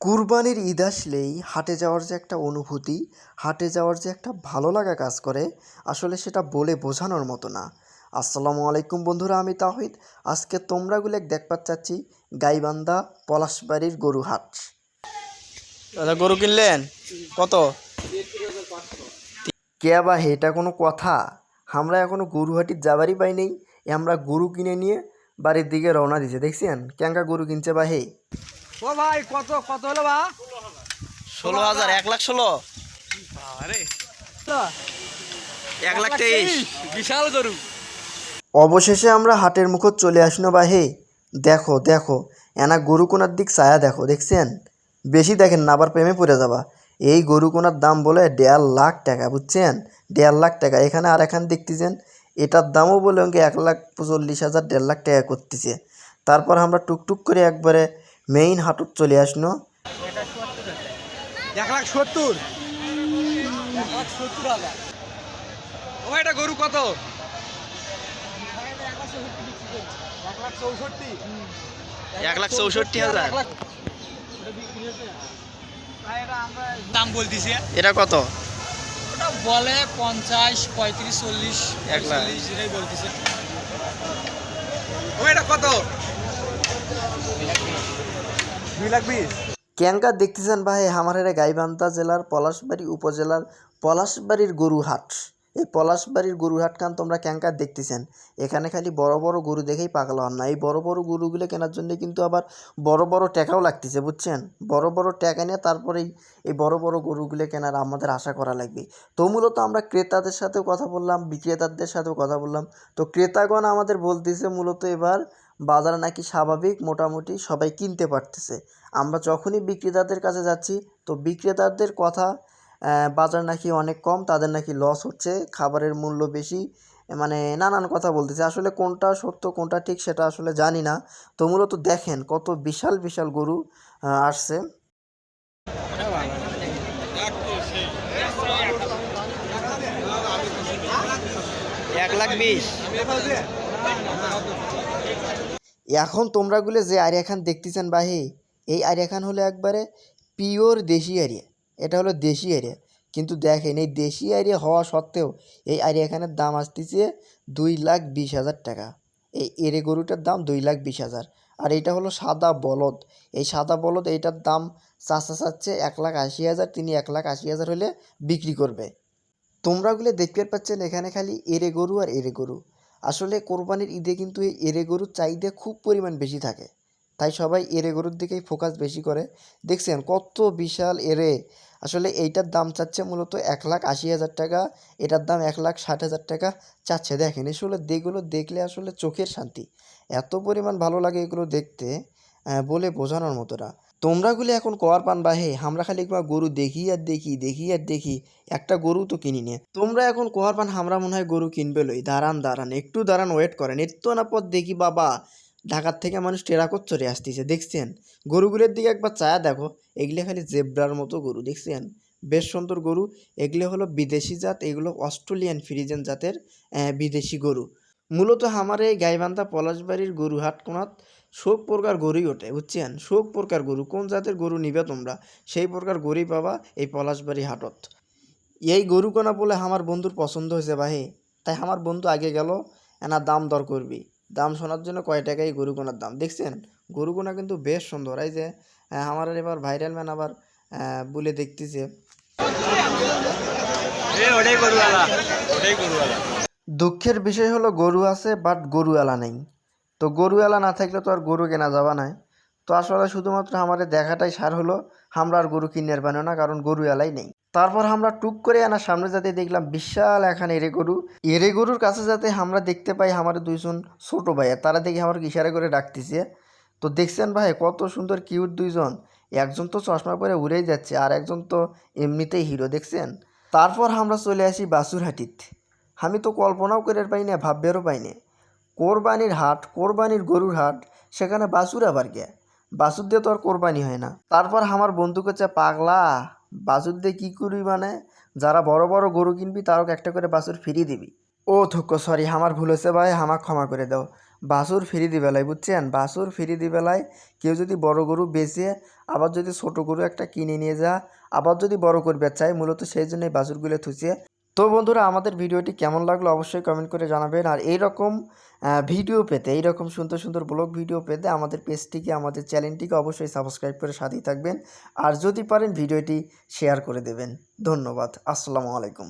কুরবানির ঈদ আসলেই হাটে যাওয়ার যে একটা অনুভূতি হাটে যাওয়ার যে একটা ভালো লাগা কাজ করে আসলে সেটা বলে বোঝানোর মতো না। আসসালামু আলাইকুম বন্ধুরা আমি তাহিদ। আজকে তোমরাগুলো দেখবার চাচ্ছি গাইবান্ধা পলাশবাড়ির গরু হাট। দাদা গরু কিনলেন? কত? কে বা হে, এটা কোনো কথা? আমরা এখনও গরু হাটির যাবারই পাই নেই। আমরা গরু কিনে নিয়ে বাড়ির দিকে রওনা দিছে দেখছেন? ক্যাঙ্কা গরু কিনছে বা হে? ও ভাই কত কত হলো বা? ষোলো হাজার এক লাখ ষোলো। আরে এক লাখ তেইশ। বিশাল গরু। অবশেষে আমরা হাটের মুখত চলে আসনো বা হে? দেখো দেখো এনা গরু কোনার দিক ছায়া দেখো দেখছেন? বেশি দেখেন না আবার প্রেমে পড়ে যাবা। এই গরু কোনার দাম বলে দেড় লাখ টাকা বুঝছেন? দেড় লাখ টাকা এখানে আর এখান দেখতেছেন? এটার দামও বলে ওকে এক লাখ চল্লিশ হাজার দেড় লাখ টাকা করতেছে। তারপর আমরা টুকটুক করে একবারে মেইন হাটত চলে আসনো। এক লাখ সত্তর। ও এটা গরু কত? এক লাখ চৌষট্টি এক লাখ হাজার দাম বলতেছে। এটা কত? ওটা বলে পঞ্চাশ পঁয়ত্রিশ চল্লিশ এক লাখ। এটাই বলতেছে। ও এটা কত? দুই লাখ বিশ। ক্যাঙ্কা দেখতেছেন ভাই আমার এটা গাইবান্ধা জেলার পলাশবাড়ি উপজেলার পলাশবাড়ির গরুহাট। এই পলাশবাড়ির গরু হাট খান তোমরা ক্যাঙ্কা দেখতেছেন। এখানে খালি বড় বড় গরু দেখেই পাগল হন না। এই বড় বড় গরুগুলো কেনার জন্য কিন্তু আবার বড় বড় টাকাও লাগতেছে, বুঝছেন? বড় বড় টাকা নিয়ে তারপরেই এই বড় বড় গরুগুলো কেনার আমাদের আশা করা লাগবে। তো মূলত আমরা ক্রেতাদের সাথেও কথা বললাম, বিক্রেতাদের সাথেও কথা বললাম। তো ক্রেতাগণ আমাদের বলতেছে মূলত এবার বাজার নাকি স্বাভাবিক, মোটামুটি সবাই কিনতে পারতেছে। আমরা যখনই বিক্রেতাদের কাছে যাচ্ছি, তো বিক্রেতাদের কথা বাজার নাকি অনেক কম, তাদের নাকি লস হচ্ছে, খাবারের মূল্য বেশি মানে নানান কথা বলতেছে। আসলে কোনটা সত্য, কোনটা ঠিক সেটা আসলে জানি না। তো মূলত দেখেন কত বিশাল বিশাল গরু আসছে। এক লাখ বিশ। এখন তোমরাগুলো যে আরিয়া খান দেখতেছেন বাহি, এই আরিয়া খান হলো একবারে পিওর দেশি এরিয়া এটা হলো দেশি এরিয়া কিন্তু দেখেন, এই দেশি এরিয়া হওয়া সত্ত্বেও এই আরিয়া খানের দাম আসতেছে দুই লাখ বিশ হাজার টাকা। এই এরে গরুটার দাম দুই লাখ বিশ হাজার। আর এটা হলো সাদা বলদ। এই সাদা বলদ এইটার দাম চাচা চাচ্ছে এক লাখ আশি হাজার, তিনি এক লাখ আশি হাজার হলে বিক্রি করবে। তোমরাগুলো দেখতে পাচ্ছেন এখানে খালি এরে গরু আর এরে গরু। আসলে কোরবানির ঈদে কিন্তু এই এরে গরুর চাহিদা খুব পরিমাণ বেশি থাকে। তাই সবাই এরে গরুর দিকেই ফোকাস বেশি করে। দেখছেন কত বিশাল এরে আসলে এইটার দাম চাচ্ছে মূলত এক লাখ আশি হাজার টাকা, এটার দাম এক লাখ ষাট হাজার টাকা চাচ্ছে। দেখেন আসলে দেগুলো দেখলে আসলে চোখের শান্তি। এত পরিমাণ ভালো লাগে এগুলো দেখতে বলে বোঝানোর মতো না। তোমরাগুলি এখন কর পান বা হে আমরা খালি একবার গরু দেখি আর দেখি দেখি আর দেখি, একটা গরু তো কিনি নে। তোমরা এখন কোয়ার পান, আমরা মনে হয় গরু কিনবে লই। দাঁড়ান দাঁড়ান, একটু দাঁড়ান ওয়েট করেন। এত না পর দেখি, বাবা। ঢাকার থেকে মানুষ টেরাকত চলে আসতেছে, দেখছেন? গরুগুলোর দিকে একবার চায়া দেখো। এগুলো খালি জেব্রার মতো গরু, দেখছেন? বেশ সুন্দর গরু। এগুলো হলো বিদেশি জাত, এগুলো অস্ট্রেলিয়ান ফ্রিজেন জাতের বিদেশি গরু। মূলত আমার এই গাইবান্ধা পলাশবাড়ির গরু হাট কোনাত শোক প্রকার গরুই ওঠে বুঝছেন? শোক প্রকার গরু কোন জাতের গরু নিবে তোমরা? সেই প্রকার গরুই পাবা এই পলাশবাড়ি হাটত। এই গরু কোনা বলে আমার বন্ধুর পছন্দ হয়েছে ভাই। তাই আমার বন্ধু আগে গেল এনা দাম দর করবি। দাম শোনার জন্য কয় টাকায় গরু কোনার দাম দেখছেন? গরু কোনা কিন্তু বেশ সুন্দর এই যে আমার এবার ভাইরাল ম্যান আবার বলে দেখতেছে। দুঃখের বিষয় হলো গরু আছে বাট গরু গরুওয়ালা নেই। তো গরুওয়ালা না থাকলে তো আর গরু কেনা যাবা নাই তো আসলে শুধুমাত্র আমাদের দেখাটাই সার হলো, আমরা আর গরু কিনের বানো না, কারণ গরু এলাই নেই। তারপর আমরা টুক করে আনা সামনে যাতে দেখলাম বিশাল এখানে এরে গরু। এরে গরুর কাছে যাতে আমরা দেখতে পাই আমার দুইজন ছোট ভাইয়া তারা দেখি আমার ইশারা করে ডাকতেছে। তো দেখছেন ভাই, কত সুন্দর কিউট দুইজন। একজন তো চশমা পরে উড়েই যাচ্ছে, আর একজন তো এমনিতেই হিরো, দেখছেন? তারপর আমরা চলে আসি বাসুরহাটিত। আমি তো কল্পনাও করে পাই না, ভাববেরও পাই না। কোরবানির হাট, কোরবানির গরুর হাট, সেখানে বাসুর আবার গে বাসুর দিয়ে তো আর কোরবানি হয় না। তারপর আমার বন্ধু কাছে পাগলা বাসুর দিয়ে কী করবি মানে? যারা বড় বড় গরু কিনবি, তারও একটা করে বাসুর ফিরি দিবি। ও থুক্ক সরি আমার ভুল হয়েছে ভাই, আমাকে ক্ষমা করে দাও। বাসুর ফিরি দিবেলায় বুঝছেন? বাসুর ফিরি দিবেলায় কেউ যদি বড় গরু বেচে, আবার যদি ছোট গরু একটা কিনে নিয়ে যা, আবার যদি বড় করবে চাই মূলত সেই জন্য এই বাছুরগুলো থুইছে। তো বন্ধুরা, আমাদের ভিডিওটি কেমন লাগল অবশ্যই কমেন্ট করে জানাবেন। আর এই রকম ভিডিও পেতে এই রকম সুন্দর সুন্দর ব্লগ ভিডিও পেতে আমাদের পেজটিকে আমাদের চ্যানেলটিকে অবশ্যই সাবস্ক্রাইব করে সাথেই থাকবেন। আর যদি পারেন, ভিডিওটি শেয়ার করে দেবেন। ধন্যবাদ। আসসালামু আলাইকুম।